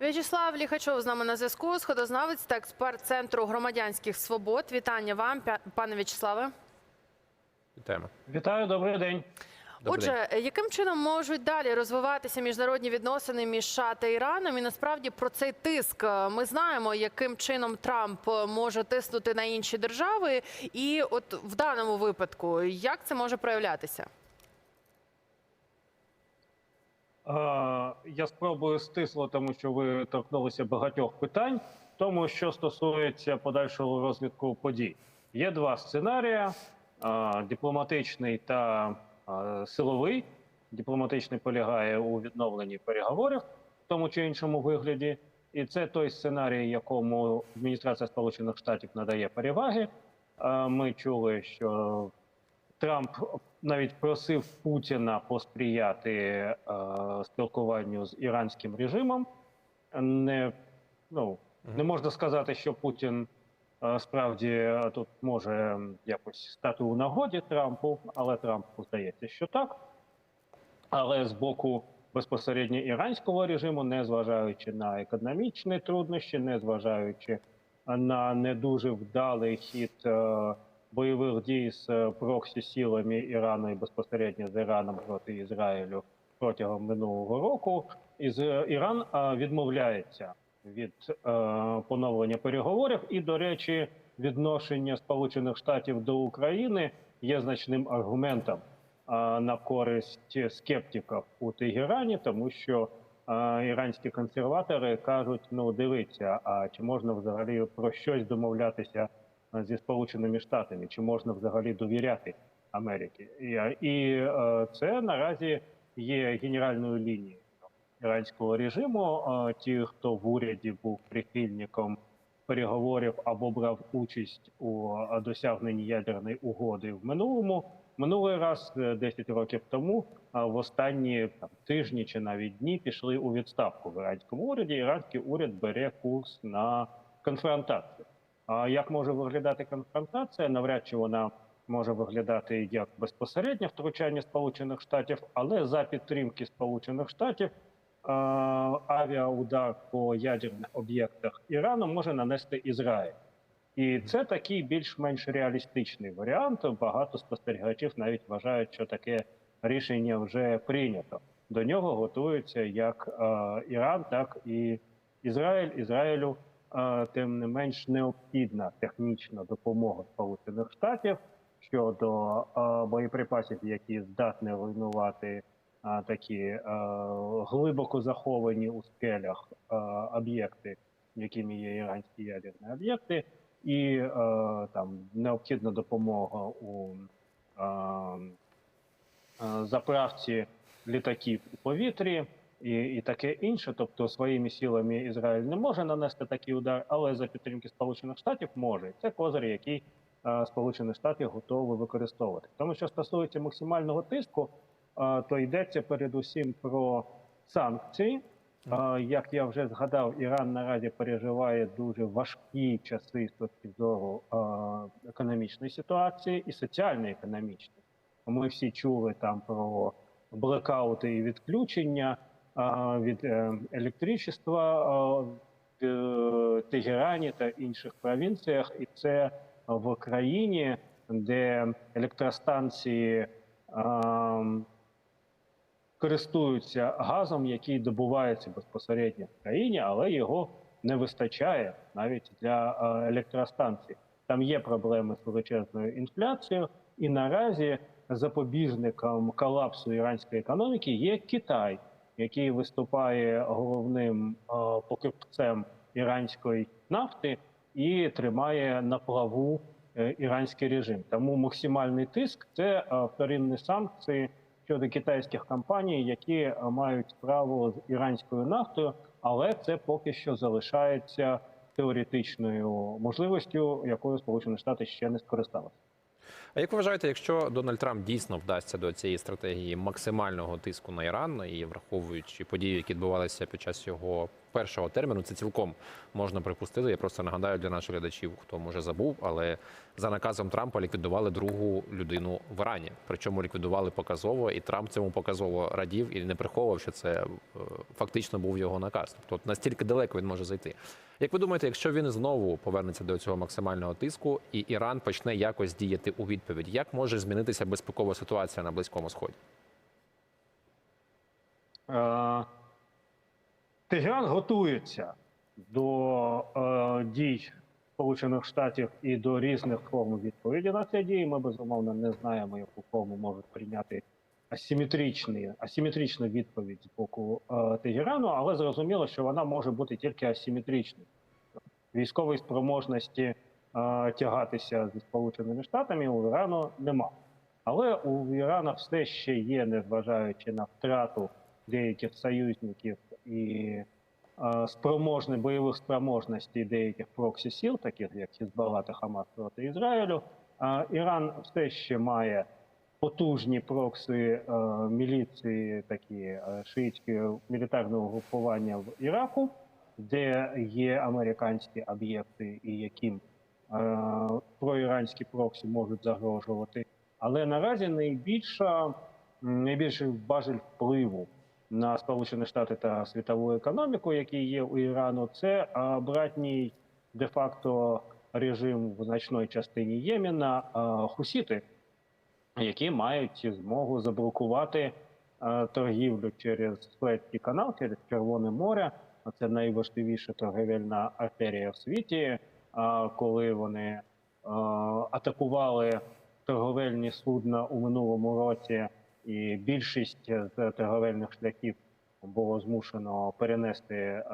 В'ячеслав Ліхачов з нами на зв'язку. Сходознавець та експерт центру громадянських свобод. Вітання вам, пане В'ячеславе. Вітаємо. Вітаю, добрий день. Добрий день. Отже, яким чином можуть далі розвиватися міжнародні відносини між США та Іраном? І насправді про цей тиск е, ми знаємо, яким чином Трамп е, може тиснути на інші держави, і от в даному випадку як це може проявлятися? Е, Я спробую стисло, тому що ви торкнулися багатьох питань. Тому що стосується подальшого розвитку подій, є два сценарії: е, дипломатичний та е, силовий. Дипломатичний полягає у відновленні переговорів в тому чи іншому вигляді, і це той сценарій, якому адміністрація Сполучених Штатів надає переваги. Е, Ми чули, що Трамп навіть просив Путіна посприяти е, спілкуванню з іранським режимом. Не, ну, не можна сказати, що Путін е, справді тут може якось стати у нагоді Трампу, але Трампу здається, що так. Але з боку безпосередньо іранського режиму, не зважаючи на економічні труднощі, не зважаючи на не дуже вдалий хід е, бойових дій з е, проксі сілами Ірану і безпосередньо з Іраном проти Ізраїлю протягом минулого року, із е, Іран е, відмовляється від поновлення переговорів. І, до речі, відношення Сполучених Штатів до України є значним аргументом на користь скептиків у Тегерані, тому що іранські консерватори кажуть: ну дивіться, а чи можна взагалі про щось домовлятися зі Сполученими Штатами, чи можна взагалі довіряти Америці? І, і е, це наразі є генеральною лінією іранського режиму. Ті, хто в уряді був прихильником переговорів або брав участь у досягненні ядерної угоди в минулому. Минулий раз, е, 10 років тому, в останні там, тижні чи навіть дні пішли у відставку в іранському уряді. Іранський уряд бере курс на конфронтацію. Як може виглядати конфронтація? Навряд чи вона може виглядати як безпосереднє втручання Сполучених Штатів, але за підтримки Сполучених Штатів авіаудар по ядерних об'єктах Ірану може нанести Ізраїль. І це такий більш-менш реалістичний варіант. Багато спостерігачів навіть вважають, що таке рішення вже прийнято. До нього готуються як Іран, так і Ізраїль. Ізраїлю тим не менш необхідна технічна допомога Сполучених Штатів щодо боєприпасів, які здатні руйнувати такі глибоко заховані у скелях об'єкти, якими є іранські ядерні об'єкти. І там необхідна допомога у заправці літаків у повітрі і, і таке інше. Тобто своїми силами Ізраїль не може нанести такий удар, але за підтримки Сполучених Штатів може. Це козир, який е, Сполучені Штати готові використовувати. Тому що стосується максимального тиску, е, то йдеться передусім про санкції. Е, Як я вже згадав, Іран наразі переживає дуже важкі часи з точки зору е, економічної ситуації і соціально-економічної. Ми всі чули там про блекаути і відключення від е, електричества в е, Тегерані та інших провінціях, і це в країні, де електростанції. користуються газом, який добувається безпосередньо в країні, але його не вистачає навіть для електростанцій. Там є проблеми з величезною інфляцією, і наразі запобіжником колапсу іранської економіки є Китай, який виступає головним е, покупцем іранської нафти і тримає на плаву е, іранський режим. Тому максимальний тиск це е, вторинні санкції щодо китайських компаній, які мають справу з іранською нафтою, але це поки що залишається теоретичною можливістю, якою Сполучені Штати ще не скористалися. А як ви вважаєте, якщо Дональд Трамп дійсно вдасться до цієї стратегії максимального тиску на Іран і враховуючи події, які відбувалися під час його першого терміну. Це цілком можна припустити. Я просто нагадаю для наших глядачів, хто може забув, але за наказом Трампа ліквідували другу людину в Ірані. Причому ліквідували показово, і Трамп цьому показово радів і не приховував, що це е, фактично був його наказ. Тобто настільки далеко він може зайти. Як ви думаєте, якщо він знову повернеться до цього максимального тиску, і Іран почне якось діяти у відповідь, як може змінитися безпекова ситуація на близькому сході? Е, Тегеран готується до е, дій Сполучених Штатів і до різних форм відповіді на ці дії. Ми безумовно не знаємо, яку форму можуть прийняти асиметричні, асиметричну відповідь з боку е, Тегерану, але зрозуміло, що вона може бути тільки асиметричною. Військової спроможності е, тягатися зі Сполученими Штатами у Ірану нема. Але у Ірана все ще є, незважаючи на втрату деяких союзників і спроможні бойових спроможностей деяких проксі сіл, таких як Хізбалла та Хамас проти Ізраїлю. Іран все ще має потужні прокси міліції, такі шиїтські мілітарного групування в Іраку, де є американські об'єкти, і яким проіранські проксі можуть загрожувати. Але наразі найбільша найбільший важель впливу на Сполучені Штати та світову економіку, який є у Ірану, це братній де-факто режим в значної частині Ємена хусіти, які мають змогу заблокувати торгівлю через Суецький канал, через Червоне море. Це найважливіша торговельна артерія в світі. А, коли вони атакували торговельні судна у минулому році, і більшість з торговельних шляхів було змушено перенести е,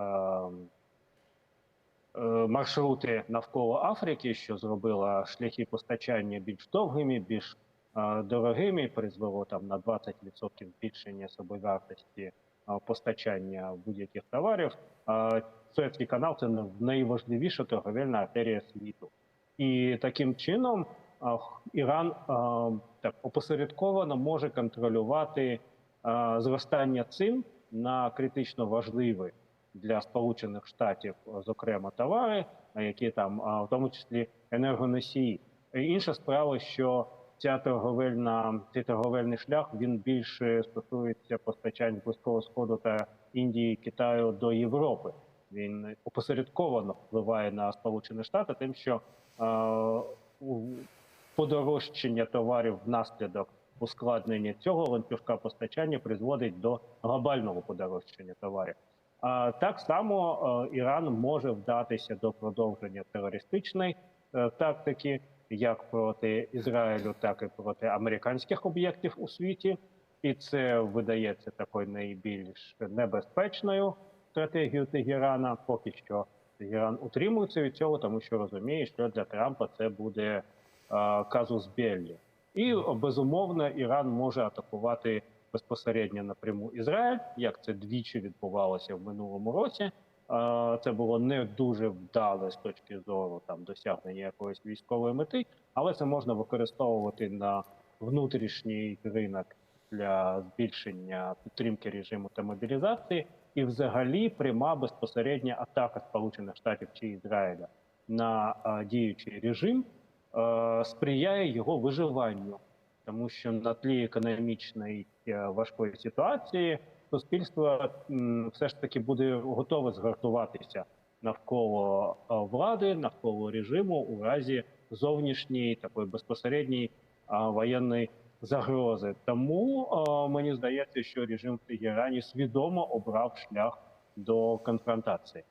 е, маршрути навколо Африки, що зробило шляхи постачання більш довгими, більш е, дорогими, призвело там на 20% збільшення собівартості е, постачання будь-яких товарів. Е, Суецький канал це найважливіша торговельна артерія світу. І таким чином Іран так опосередковано може контролювати зростання цін на критично важливі для Сполучених Штатів, зокрема, товари, які там, в тому числі енергоносії. Інша справа, що ця торговельна, цей торговельний шлях він більше стосується постачань близького сходу та Індії, Китаю до Європи. Він опосередковано впливає на Сполучені Штати, тим, що е, подорожчання товарів внаслідок ускладнення цього ланцюжка постачання призводить до глобального подорожчання товарів. А так само е, Іран може вдатися до продовження терористичної е, тактики, як проти Ізраїлю, так і проти американських об'єктів у світі, і це видається такою найбільш небезпечною стратегією Тегерана. Поки що Тегеран утримується від цього, тому що розуміє, що для Трампа це буде казус Беллі. І безумовно Іран може атакувати безпосередньо напряму Ізраїль, як це двічі відбувалося в минулому році. Е, Це було не дуже вдале з точки зору там досягнення якоїсь військової мети, але це можна використовувати на внутрішній ринок для збільшення підтримки режиму та мобілізації, і взагалі пряма безпосередня атака Сполучених Штатів чи Ізраїля на е, діючий режим е, сприяє його виживанню, тому що на тлі економічної е, важкої ситуації суспільство все ж таки буде готове згартуватися навколо е, влади, навколо режиму у разі зовнішньої такої безпосередньої е, воєнної загрози. Тому е, мені здається, що режим в Тегерані свідомо обрав шлях до конфронтації.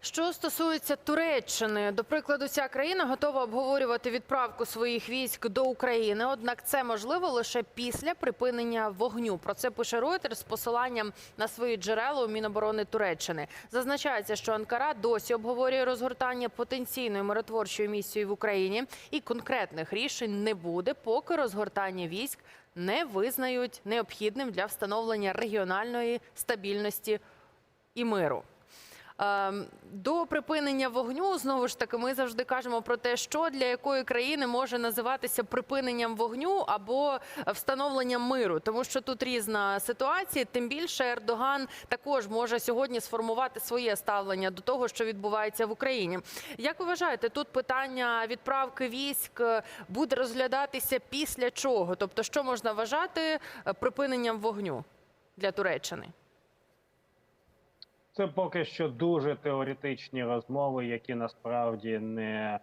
Що стосується Туреччини, до прикладу, ця країна готова обговорювати відправку своїх військ до України. Однак це можливо лише після припинення вогню. Про це пише Reuters з посиланням на свої джерела у Міноборони Туреччини. Зазначається, що Анкара досі обговорює розгортання потенційної миротворчої місії в Україні, і конкретних рішень не буде, поки розгортання військ не визнають необхідним для встановлення регіональної стабільності і миру. Ем, До припинення вогню знову ж таки ми завжди кажемо про те, що для якої країни може називатися припиненням вогню або встановленням миру, тому що тут різна ситуація. Тим більше Ердоган також може сьогодні сформувати своє ставлення до того, що відбувається в Україні. Як ви вважаєте, тут питання відправки військ е, буде розглядатися після чого? Тобто, що можна вважати е, припиненням вогню для Туреччини? Це поки що дуже теоретичні розмови, які насправді не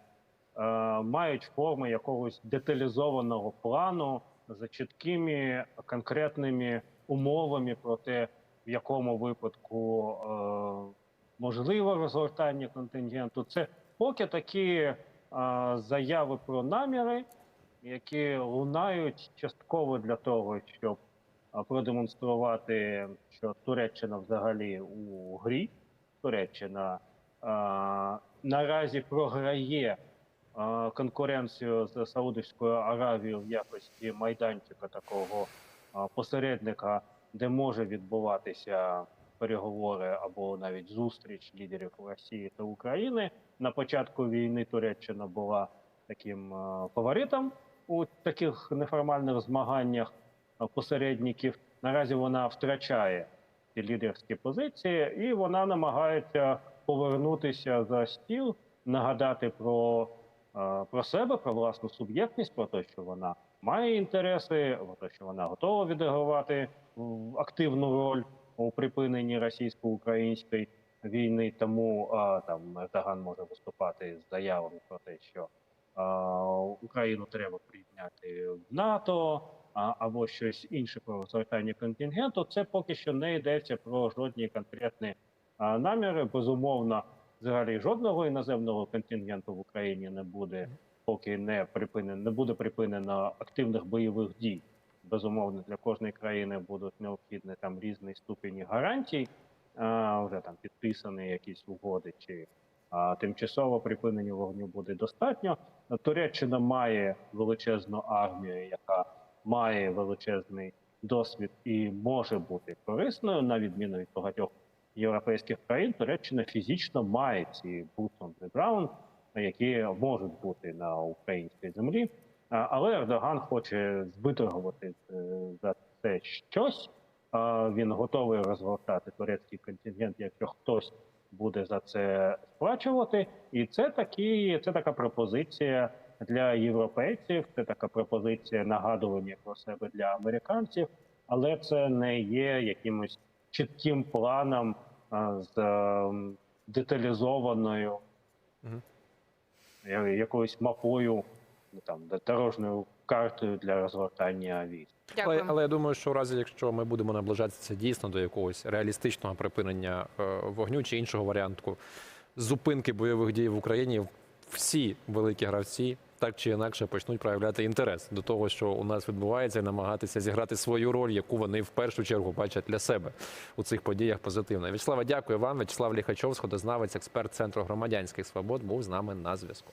е, мають форми якогось деталізованого плану за чіткими конкретними умовами про те, в якому випадку е, можливе розгортання контингенту. Це поки такі е, заяви про наміри, які лунають частково для того, щоб продемонструвати, що Туреччина взагалі у грі. Туреччина а, наразі програє а, конкуренцію з Саудовською Аравією в якості майданчика такого а, посередника, де може відбуватися переговори або навіть зустріч лідерів Росії та України. На початку війни Туреччина була таким а, фаворитом у таких неформальних змаганнях посередників. Наразі вона втрачає ці лідерські позиції, і вона намагається повернутися за стіл, нагадати про, е, про себе, про власну суб'єктність, про те, що вона має інтереси, про те, що вона готова відігравати активну роль у припиненні російсько-української війни. Тому е, там Ердоган може виступати з заявами про те, що е, Україну треба прийняти в НАТО або щось інше про розгортання контингенту, це поки що не йдеться про жодні конкретні а, наміри. Безумовно, взагалі жодного іноземного контингенту в Україні не буде, поки не припинено, не буде припинено активних бойових дій. Безумовно, для кожної країни будуть необхідні там різний ступені гарантій, а, вже там підписані якісь угоди чи а, тимчасово припинення вогню буде достатньо. Туреччина має величезну армію, яка має величезний досвід і може бути корисною, на відміну від багатьох європейських країн, Туреччина фізично має ці boots on які можуть бути на українській землі. Але Ердоган хоче виторгувати е, за це щось. Він готовий розгортати турецький контингент, якщо хтось буде за це сплачувати. І це такі, це така пропозиція для європейців. Це така пропозиція нагадування про себе для американців, але це не є якимось чітким планом з ем, деталізованою якоюсь мапою, ну, там дорожньою картою для розгортання військ. Але, але я думаю, що в разі, якщо ми будемо наближатися дійсно до якогось реалістичного припинення е, вогню чи іншого варіанту зупинки бойових дій в Україні, всі великі гравці так чи інакше почнуть проявляти інтерес до того, що у нас відбувається, і намагатися зіграти свою роль, яку вони в першу чергу бачать для себе у цих подіях позитивно. Вячеслава, дякую вам. Вячеслав Ліхачов, сходознавець, експерт центру громадянських свобод, був з нами на зв'язку.